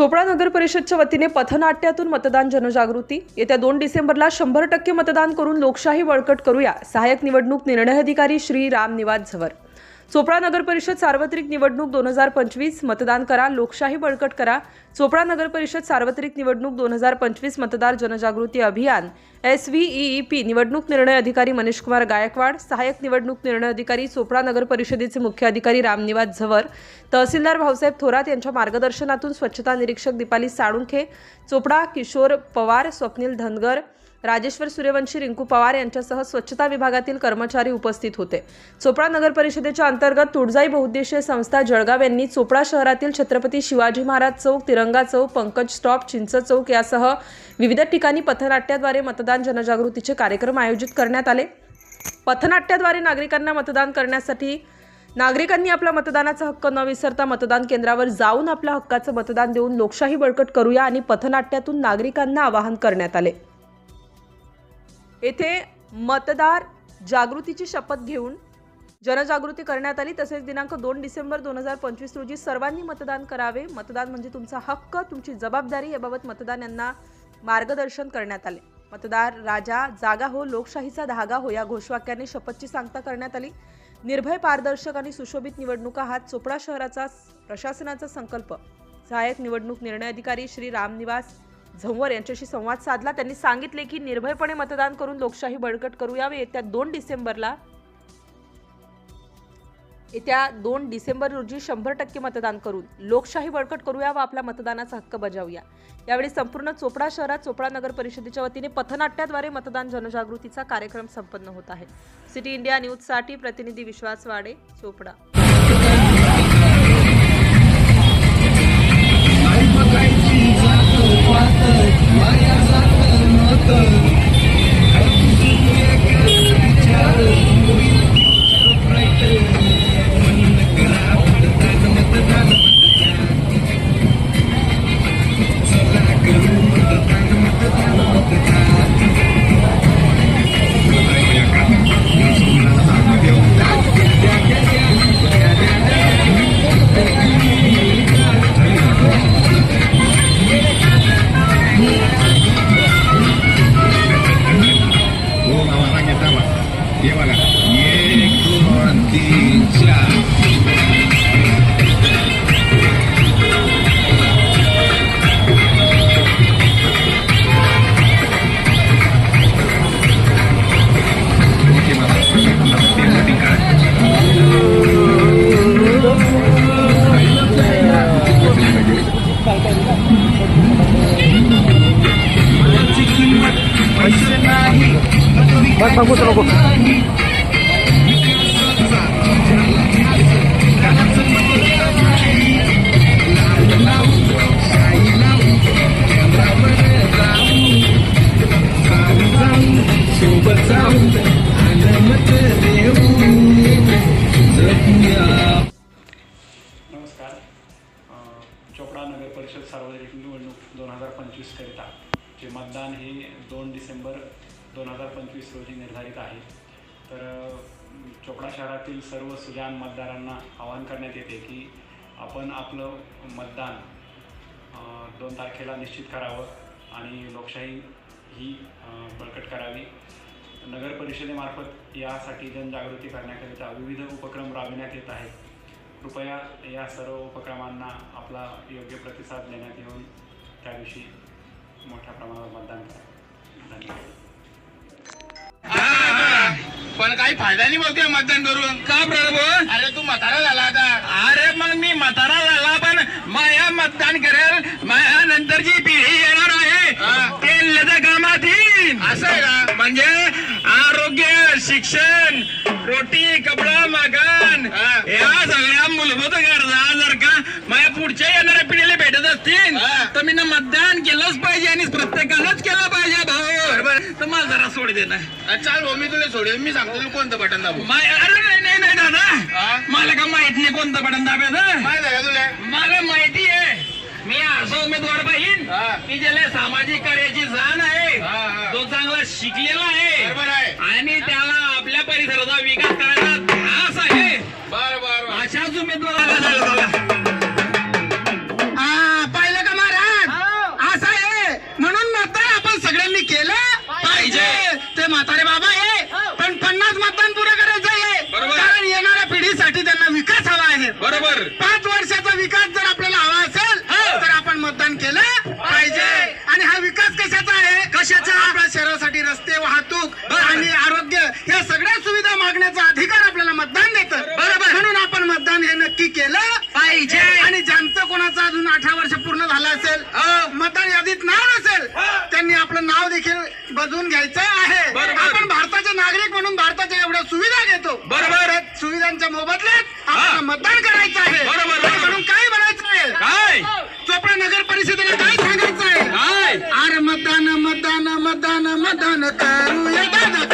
चोपडा नगर परिषदच्या वतीने पथनाट्यातून मतदान जनजागृती. येत्या दोन डिसेंबरला शंभर टक्के मतदान करून लोकशाही बळकट करूया. सहाय्यक निवडणूक निर्णय अधिकारी श्री राम निवास झवर. चोपडा नगर परिषद सार्वत्रिक निवडणूक दोन हजार पंचवीस मतदान करा लोकशाही बळकट करा. चोपडा नगर परिषद सार्वत्रिक निवडणूक दोन हजार पंचवीस मतदार जनजागृती अभियान एस व्ही ई पी निवडणूक निर्णय अधिकारी मनीष कुमार गायकवाड सहाय्यक निवडणूक निर्णय अधिकारी चोपडा नगर परिषदेचे मुख्य अधिकारी रामनिवास झवर तहसीलदार भाऊसाहेब थोरात यांच्या मार्गदर्शनातून स्वच्छता निरीक्षक दीपाली साळुंखे चोपडा किशोर पवार स्वप्नील धनगर राजेश्वर सूर्यवंशी रिंकू पवार यांच्यासह स्वच्छता विभागातील कर्मचारी उपस्थित होते. चोपडा नगर परिषदेच्या अंतर्गत तुळजाई बहुउद्देशीय संस्था जळगाव यांनी चोपडा शहरातील छत्रपती शिवाजी महाराज चौक तिरंगा चौक पंकज स्टॉप चिंच चौक यासह विविध ठिकाणी पथनाट्याद्वारे मतदान जनजागृतीचे कार्यक्रम आयोजित करण्यात आले. पथनाट्याद्वारे नागरिकांना मतदान करण्यासाठी नागरिकांनी आपला मतदानाचा हक्क न विसरता मतदान केंद्रावर जाऊन आपल्या हक्काचं मतदान देऊन लोकशाही बळकट करूया आणि पथनाट्यातून नागरिकांना आवाहन करण्यात आले. येथे मतदार जागृतीची शपथ घेऊन जनजागृती करण्यात आली. तसेच दिनांक दोन डिसेंबर दोन हजार पंचवीस रोजी सर्वांनी मतदान करावे. मतदान म्हणजे तुमचा हक्क तुमची जबाबदारी याबाबत मतदान यांना मार्गदर्शन करण्यात आले. मतदार राजा जागा हो लोकशाहीचा धागा हो या घोषवाक्याने शपथची सांगता करण्यात आली. निर्भय पारदर्शक आणि सुशोभित निवडणुका हा चोपडा शहराचा प्रशासनाचा संकल्प. सहाय्यक निवडणूक निर्णय अधिकारी श्री रामनिवास झंवर यांच्याशी संवाद साधला. त्यांनी सांगितले की निर्भयपणे मतदान करून लोकशाही बळकट करू यावे. येत्या दोन डिसेंबरला येत्या दोन डिसेंबर रोजी शंभर टक्के मतदान करून लोकशाही बळकट करूया व आपला मतदानाचा हक्क बजावूया. यावेळी संपूर्ण चोपडा शहरात चोपडा नगर परिषदेच्या वतीने पथनाट्याद्वारे मतदान जनजागृतीचा कार्यक्रम संपन्न होत आहे. सिटी इंडिया न्यूजसाठी प्रतिनिधी विश्वास वाडे चोपडा. चोपडा नगर परिषद सार्वजनिक निवडणूक दोन हजार पंचवीसकरिता जे मतदान हे दोन डिसेंबर दोन हजार पंचवीस रोजी निर्धारित आहे. तर चोपडा शहरातील सर्व सुजान मतदारांना आवाहन करण्यात येते की आपण आपलं मतदान दोन तारखेला निश्चित करावं आणि लोकशाही ही बळकट करावी. नगर परिषदेमार्फत यासाठी जनजागृती करण्याकरिता विविध उपक्रम राबविण्यात येत आहेत. कृपया या सर्व उपक्रमांना आपला योग्य प्रतिसाद देण्यात येऊन त्या दिवशी मोठ्या प्रमाणावर मतदान करा. धन्यवाद. पण काही फायदा नाही बोलतोय मतदान करून. का प्रभू? अरे तू म्हातारा झाला आता. अरे मग मी म्हातारा झाला पण माया मतदान करेल. माया नंतरची पिढी येणार आहे. ते कामात येईल असं आहे का? म्हणजे आरोग्य शिक्षण रोटी कपडा मकान हा. या सगळ्या मूलभूत गरजा जर का माझ्या पुढच्या येणाऱ्या पिढीला भेटत असतील हा. तर मी मतदान केलंच पाहिजे आणि केलं पाहिजे भाऊ. बरोबर. तर मला जरा सोड दे ना. चाल भाऊ मी तुला सोडेल मी सांगतो तुला कोणतं बटन दाबू. अरे नाही नाही नाही? दादा. मला का माहीत नाही कोणतं बटन दाबायचं माहीत आहे का तुला? मला माहिती आहे. मी असं उमेदवार पाहिजे हा. की ज्याला सामाजिक कार्याची जाण आहे हा, हा. तो चांगला शिकलेला आहे. बरोबर आहे. आणि त्याला आपल्या परिसराचा विकास करायचा विकास जर आपल्याला हवा असेल तर आपण मतदान केलं पाहिजे. आणि हा विकास कशाचा आहे? कशाचा? आपल्या शहरासाठी रस्ते वाहतूक आणि आरोग्य या सगळ्या सुविधा मागण्याचा अधिकार आपल्याला मतदान देत. बरोबर. म्हणून आपण मतदान हे नक्की केलं पाहिजे. आणि ज्यांचं कोणाचं अजून अठरा वर्ष झालं असेल मतदान यादीत नाव नसेल त्यांनी आपलं नाव देखील बदलून घ्यायचं आहे. आपण भारताचे नागरिक म्हणून भारताच्या एवढ्या सुविधा घेतो. बरोबर. सुविधांच्या मोबदल्यात आपल्याला मतदान करायचं आहे. म्हणून काय म्हणायचं आहे? काय? चोपडा नगर परिषदेला काय सांगायचं आहे? अरे मतदान मतदान मतदान मतदान करूया दादा.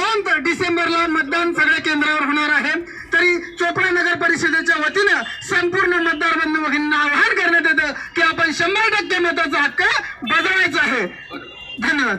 दोन डिसेंबरला मतदान सगळ्या केंद्रावर होणार आहे. तरी चोपडा नगर परिषदेच्या वतीनं संपूर्ण मतदार बंधू भगिनींना आवाहन करण्यात येतं की आपण शंभर टक्के मताचा हक्क बजावायचा आहे. धन्यवाद.